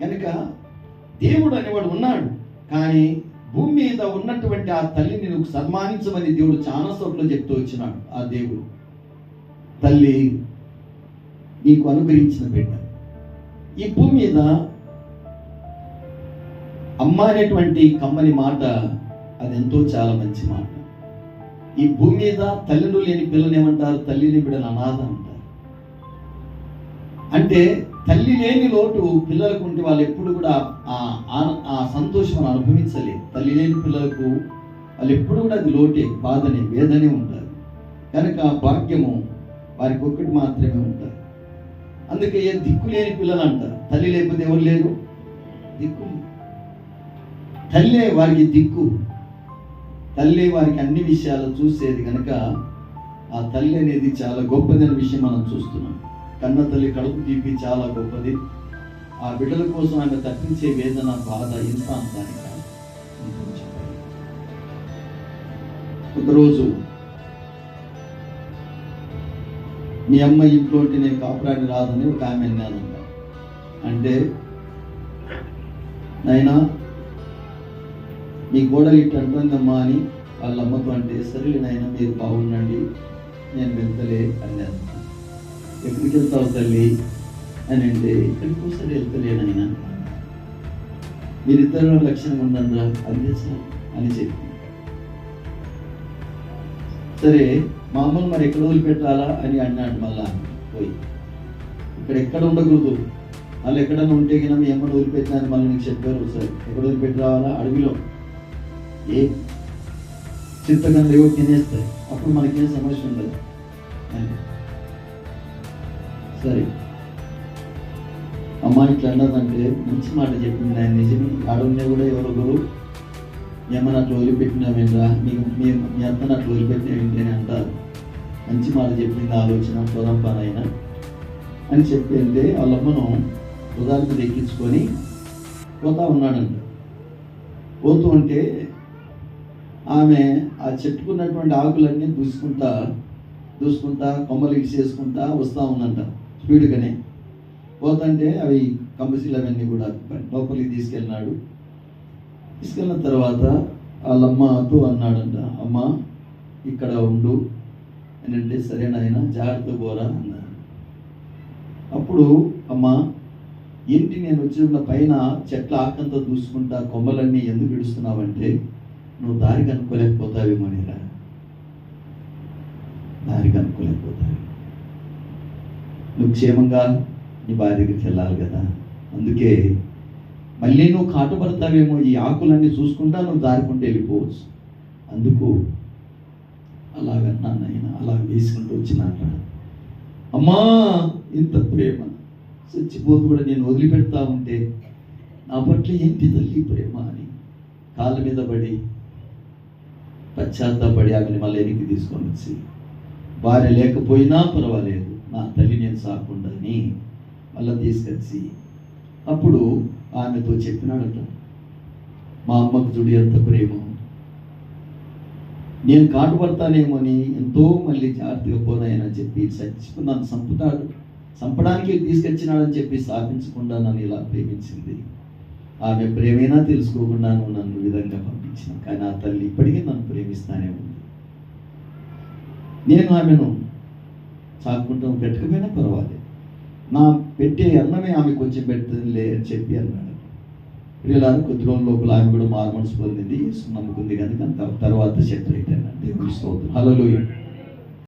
కనుక దేవుడు అనేవాడు ఉన్నాడు. కానీ భూమి మీద ఉన్నటువంటి ఆ తల్లిని నువ్వు సన్మానించమని దేవుడు చాలా చోట్ల చెప్తూ వచ్చినాడు ఆ దేవుడు. తల్లి నీకు అనుగ్రహించిన బిడ్డ. ఈ భూమి మీద అమ్మ అనేటువంటి కమ్మని మాట అది ఎంతో చాలా మంచి మాట. ఈ భూమి మీద తల్లిను లేని పిల్లని ఏమంటారు? తల్లిని బిడ్డను అనాథ అంటారు. అంటే తల్లి లేని లోటు పిల్లలకు ఉంటే వాళ్ళు ఎప్పుడు కూడా ఆ ఆ సంతోషం అనుభవించలేదు. తల్లి లేని పిల్లలకు వాళ్ళు ఎప్పుడు కూడా అది లోటే బాధనే వేదనే ఉంటారు. కనుక భాగ్యము వారికి ఒక్కటి మాత్రమే ఉంటారు అందుకే ఏ దిక్కు లేని పిల్లలు అంటారు. తల్లి లేకపోతే ఎవరు లేరు? దిక్కు. తల్లే వారికి దిక్కు. తల్లి వారికి అన్ని విషయాలు చూసేది కనుక ఆ తల్లి అనేది చాలా గొప్పదైన విషయం మనం చూస్తున్నాం. కన్న తల్లి కడుపు తీపి చాలా గొప్పది. ఆ బిడ్డల కోసం ఆమె తప్పించే వేదన బాధ ఇంత అంతానికి ఒకరోజు మీ అమ్మ ఇంట్లో నేను కాపురాన్ని రాదని ఒక ఆమె అన్నానంట అంటే నాయనా మీ గోడలు ఇట్టు అంటుందమ్మా అని వాళ్ళ అమ్మతో అంటే సరే నాయన మీరు బాగుండండి నేను వెళ్తలే అన్నాను. ఎక్కడికి వెళ్తావు తల్లి? అని అంటే ఇక్కడికి వెళ్తలేను ఆయన మీరిద్దరు లక్షణం ఉందందా? అందే సార్ అని చెప్పి. సరే మామూలు మరి ఎక్కడ వదిలిపెట్టాలా అని అన్నాడు మళ్ళా పోయి. ఇక్కడ ఎక్కడ ఉండకూడదు. వాళ్ళు ఎక్కడన్నా ఉంటే కింద ఏమన్నా అమ్మను మళ్ళీ నీకు చెప్పారు సార్ ఎక్కడ వదిలిపెట్టి రావాలా? అడవిలో. ఏ? చింతకంలో ఏవో తినేస్తాయి. అప్పుడు మనకేం సమస్య ఉండదు. అని. సరే అమ్మ ఇట్లా అన్నదంటే మంచి మాట చెప్పింది. ఆయన నిజమే. ఆడున్నా కూడా ఎవరొకరు ఏమన్నా అట్లా వదిలిపెట్టినామేంద్రా మీకు మీ మీ అత్తను అట్లా వదిలిపెట్టినామేంటి అని అంటారు. మంచి మాట చెప్పింది ఆలోచన పొలం పని అని చెప్పి అంటే వాళ్ళ అమ్మను ఉదాహరణ మీద ఎక్కించుకొని పోతా ఉన్నాడంట. పోతూ ఉంటే ఆమె ఆ చెట్టుకున్నటువంటి ఆకులన్నీ దూసుకుంటా దూసుకుంటా కొమ్మలు ఇసేసుకుంటా వస్తూ ఉందంట. స్పీడ్గానే పోతుంటే అవి కంపసీలు అవన్నీ కూడా లోపలికి తీసుకెళ్ళినాడు. తీసుకెళ్ళిన తర్వాత వాళ్ళమ్మతో అన్నాడంట అమ్మ ఇక్కడ ఉండు. అని అంటే సరే నాయన జాగ్రత్త పోరా అన్నారు అప్పుడు అమ్మ ఏంటి నేను వచ్చిన పైన చెట్ల ఆకంతో దూసుకుంటా కొమ్మలన్నీ ఎందుకు ఇడుస్తున్నావంటే నువ్వు దారి కనుక్కోలేకపోతా నువ్వు క్షేమంగా నీ భార్య దగ్గరికి వెళ్ళాలి కదా. అందుకే మళ్ళీ నువ్వు కాటుపడతావేమో ఈ ఆకులన్నీ చూసుకుంటా నువ్వు దారికుంటే వెళ్ళిపోవచ్చు. అందుకు అలాగన్నా నాయన అలా వేసుకుంటూ వచ్చినాక అమ్మా ఇంత ప్రేమ. చచ్చిపోతూ కూడా నేను వదిలిపెడతా ఉంటే నా పట్ల ఏంటి తల్లి ప్రేమ అని కాళ్ళ మీద పడి పశ్చాత్తాపడి ఆమెను మళ్ళీ వెనక్కి తీసుకొని వచ్చి భార్య లేకపోయినా పర్వాలేదు. నా తల్లి నేను సాకుండా అని మళ్ళీ తీసుకొచ్చి అప్పుడు ఆమెతో చెప్పినాడట మా అమ్మకు చూడు ఎంత ప్రేమ. నేను కాటుపడతానేమో అని ఎంతో మళ్ళీ జాగ్రత్తగా పోనాయని చెప్పి చచ్చిపోయి నన్ను చంపుతాడు. చంపడానికి తీసుకొచ్చినాడని చెప్పి స్థాపించకుండా నన్ను ఇలా ప్రేమించింది. ఆమె ప్రేమైనా తెలుసుకోకుండా నన్ను విధంగా పంపించిన. కానీ ఆ తల్లి ఇప్పటికీ నన్ను ప్రేమిస్తానే ఉంది. నేను ఆమెను చాకుంటాం పెట్టకపోయినా పర్వాలేదు. నా పెట్టే అన్నమే ఆమె కొంచెం పెడుతుందిలే అని చెప్పి అన్నాడు. ప్రియులారు కొద్ది రోజుల లోపల ఆమె కూడా మారు మనసు పొందింది. నమ్ముకుంది కనుక తర్వాత సెటిల్ అయిపోయింది దేవుడు స్తోత్రం. హలో